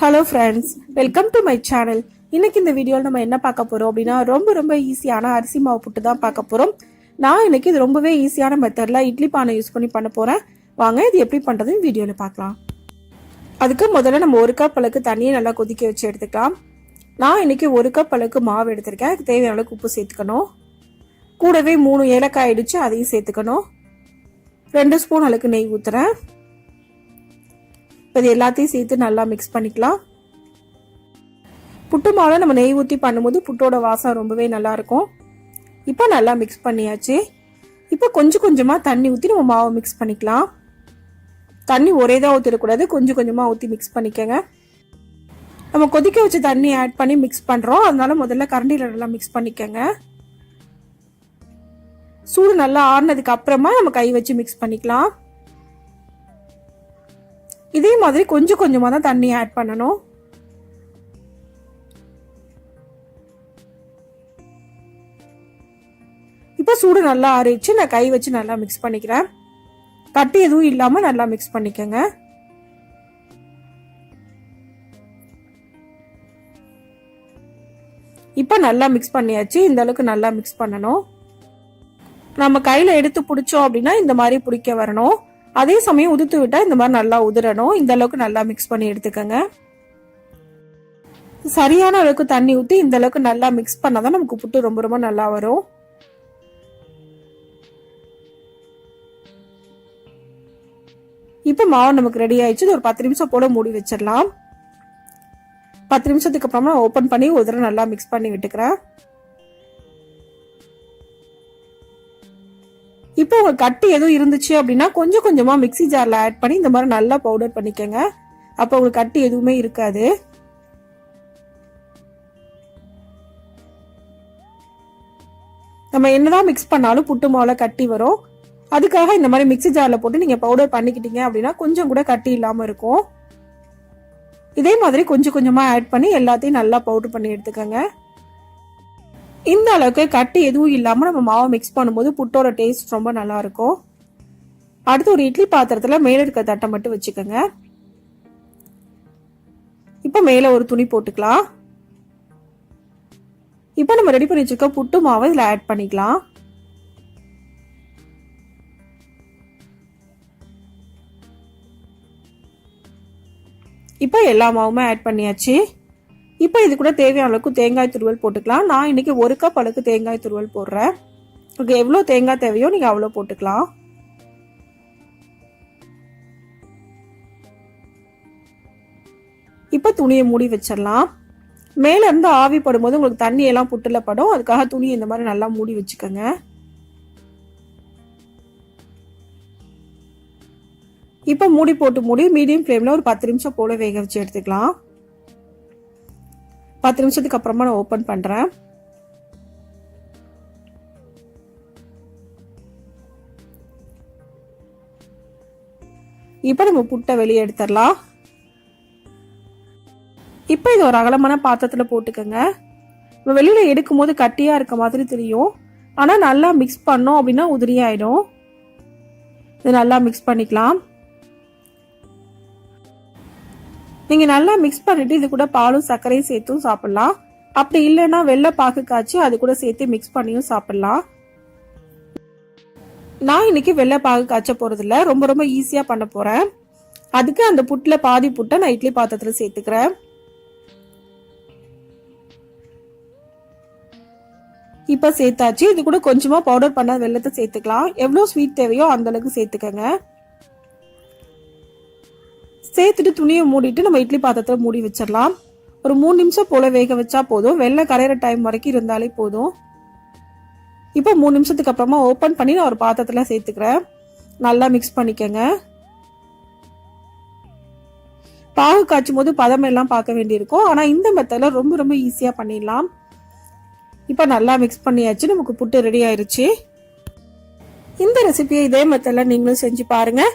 Hello friends welcome to my channel இன்னைக்கு இந்த வீடியோவில் நம்ம என்ன பார்க்க போகிறோம் அப்படின்னா ரொம்ப ரொம்ப ஈஸியான அரிசி மாவு புட்டு தான் பார்க்க போகிறோம் நான் இன்னைக்கு இது ரொம்பவே ஈஸியான மெத்தடில் இட்லி பானை யூஸ் பண்ணி பண்ண போகிறேன் வாங்க இது எப்படி பண்ணுறதுன்னு வீடியோவில் பார்க்கலாம். அதுக்கு முதல்ல நம்ம ஒரு கப் அளவுக்கு தண்ணியை நல்லா கொதிக்க வச்சு எடுத்துக்கலாம். நான் இன்னைக்கு ஒரு கப் அளவுக்கு மாவு எடுத்திருக்கேன். அதுக்கு தேவையான அளவுக்கு உப்பு சேர்த்துக்கணும். கூடவே மூணு ஏலக்காய் இடிச்சு அதையும் சேர்த்துக்கணும். ரெண்டு ஸ்பூன் அளவுக்கு நெய் ஊத்துறேன். இப்போ இது எல்லாத்தையும் சேர்த்து நல்லா மிக்ஸ் பண்ணிக்கலாம். புட்டு மாவை நம்ம நெய் ஊற்றி பண்ணும்போது புட்டோட வாசம் ரொம்பவே நல்லாயிருக்கும் இப்போ நல்லா மிக்ஸ் பண்ணியாச்சு. இப்போ கொஞ்சம் கொஞ்சமாக தண்ணி ஊற்றி நம்ம மாவை மிக்ஸ் பண்ணிக்கலாம். தண்ணி ஒரே தான் ஊற்றிடக்கூடாது கொஞ்சம் கொஞ்சமாக ஊற்றி மிக்ஸ் பண்ணிக்கோங்க. நம்ம கொதிக்க வச்ச தண்ணி ஆட் பண்ணி மிக்ஸ் பண்ணுறோம் அதனால முதல்ல கரண்டியில் நல்லா மிக்ஸ் பண்ணிக்கோங்க. சூடு நல்லா ஆறுனதுக்கு அப்புறமா நம்ம கை வச்சு மிக்ஸ் பண்ணிக்கலாம். இதே மாதிரி கொஞ்சம் கொஞ்சமாக தான் தண்ணி ஆட் பண்ணணும். இப்போ சூடு நல்லா ஆறிடுச்சு. நான் கை வச்சு நல்லா மிக்ஸ் பண்ணிக்கிறேன். கட்டி எதுவும் இல்லாமல் நல்லா மிக்ஸ் பண்ணிக்கோங்க. இப்போ நல்லா மிக்ஸ் பண்ணியாச்சு. இந்த அளவுக்கு நல்லா மிக்ஸ் பண்ணணும். நம்ம கையில் எடுத்து பிடிச்சோம் அப்படின்னா இந்த மாதிரி பிடிக்க வரணும். அதே சமயம் உதுத்து விட்டா இந்த மாதிரி நல்லா உதிரணும். இந்த அளவுக்கு நல்லா மிக்ஸ் பண்ணி எடுத்துக்கோங்க. சரியான அளவுக்கு தண்ணி ஊற்றி இந்த அளவுக்கு நல்லா மிக்ஸ் பண்ணாதான் நமக்கு புட்டு ரொம்ப ரொம்ப நல்லா வரும். இப்போ மாவு நமக்கு ரெடி ஆயிடுச்சு. இது ஒரு பத்து நிமிஷம் போல மூடி வச்சிடலாம். பத்து நிமிஷத்துக்கு அப்புறமா ஓப்பன் பண்ணி ஒரு தடவை நல்லா மிக்ஸ் பண்ணி விட்டுக்கிறேன். இப்போ உங்க கட்டி எதுவும் இருந்துச்சு அப்படின்னா கொஞ்சம் கொஞ்சமா மிக்ஸி ஜார்ல ஆட் பண்ணி இந்த மாதிரி நல்லா பவுடர் பண்ணிக்கோங்க. அப்போ உங்களுக்கு கட்டி எதுவுமே இருக்காது. நம்ம என்னதான் மிக்ஸ் பண்ணாலும் புட்டு மாவுல கட்டி வரும். அதுக்காக இந்த மாதிரி மிக்ஸி ஜார்ல போட்டு நீங்க பவுடர் பண்ணிக்கிட்டீங்க அப்படின்னா கொஞ்சம் கூட கட்டி இல்லாம இருக்கும். இதே மாதிரி கொஞ்சம் கொஞ்சமா ஆட் பண்ணி எல்லாத்தையும் நல்லா பவுடர் பண்ணி எடுத்துக்கோங்க. இந்த அளவுக்கு கட்டு எதுவும் இல்லாமல் நம்ம மாவை மிக்ஸ் பண்ணும்போது புட்டோட டேஸ்ட் ரொம்ப நல்லாயிருக்கும். அடுத்து ஒரு இட்லி பாத்திரத்தில் மேலே இருக்க தட்டை மட்டும் வச்சுக்கோங்க. இப்போ மேலே ஒரு துணி போட்டுக்கலாம். இப்போ நம்ம ரெடி பண்ணி வச்சுருக்க புட்டு மாவை இதில் ஆட் பண்ணிக்கலாம். இப்போ எல்லா மாவுமே ஆட் பண்ணியாச்சு. இப்போ இது கூட தேவையான அளவுக்கு தேங்காய் துருவல் போட்டுக்கலாம். நான் இன்னைக்கு ஒரு கப் அளவுக்கு தேங்காய் துருவல் போடுறேன். உங்களுக்கு எவ்வளோ தேங்காய் தேவையோ நீங்கள் அவ்வளோ போட்டுக்கலாம். இப்போ துணியை மூடி வச்சிடலாம். மேலேருந்து ஆவி படும்போது உங்களுக்கு தண்ணியெல்லாம் புட்டில் படும். அதுக்காக துணி இந்த மாதிரி நல்லா மூடி வச்சுக்கோங்க. இப்போ மூடி போட்டு மூடி மீடியம் ஃப்ளேமில் ஒரு பத்து நிமிஷம் போல வேக வச்சு எடுத்துக்கலாம். பத்து நிமிஷத்துக்கு அப்புறமா நான் ஓப்பன் பண்ணுறேன் இப்போ நம்ம புட்டை வெளியே எடுத்துடலாம். இப்போ இது ஒரு அகலமான பாத்திரத்தில் போட்டுக்கோங்க. நம்ம வெளியில் எடுக்கும் போது கட்டியாக இருக்க மாதிரி தெரியும். ஆனால் நல்லா மிக்ஸ் பண்ணோம் அப்படின்னா உதிரியாயிடும். இது நல்லா மிக்ஸ் பண்ணிக்கலாம். நீங்க நல்லா மிக்ஸ் பண்ணிட்டு இது கூட பாலும் சர்க்கரையும் சேர்த்தும் சாப்பிடலாம். அப்படி இல்லைன்னா வெள்ளை பாக்கு காய்ச்சி அது கூட சேர்த்து மிக்ஸ் பண்ணியும் சாப்பிடலாம். நான் இன்னைக்கு வெள்ளை பாகு காய்ச்ச போறதில்ல. ரொம்ப ரொம்ப ஈஸியா பண்ண போறேன். அதுக்கு அந்த புட்டில் பாதி புட்டை நான் இட்லி பாத்திரத்தில் சேர்த்துக்கிறேன். இப்போ சேர்த்தாச்சு. இது கூட கொஞ்சமாக பவுடர் பண்ண வெள்ளத்தை சேர்த்துக்கலாம். எவ்வளோ ஸ்வீட் தேவையோ அந்த அளவுக்கு சேர்த்துக்கங்க. சேர்த்துட்டு துணியை மூடிட்டு நம்ம இட்லி பாத்திரத்தில் மூடி வச்சிடலாம். ஒரு மூணு நிமிஷம் போல வேக வச்சா போதும். வெள்ளை கரையிற டைம் வரைக்கும் இருந்தாலே போதும். இப்போ மூணு நிமிஷத்துக்கு அப்புறமா ஓப்பன் பண்ணி நான் ஒரு பாத்திரத்தில் சேர்த்துக்கிறேன். நல்லா மிக்ஸ் பண்ணிக்கங்க. பாகு காய்ச்சும் போது பதம் எல்லாம் பார்க்க வேண்டியிருக்கும். ஆனால் இந்த மெத்தடில் ரொம்ப ரொம்ப ஈஸியாக பண்ணிடலாம். இப்போ நல்லா மிக்ஸ் பண்ணியாச்சு. நமக்கு புட்டு ரெடி ஆயிடுச்சு இந்த ரெசிபியை இதே மெத்தடில் நீங்களும் செஞ்சு பாருங்கள்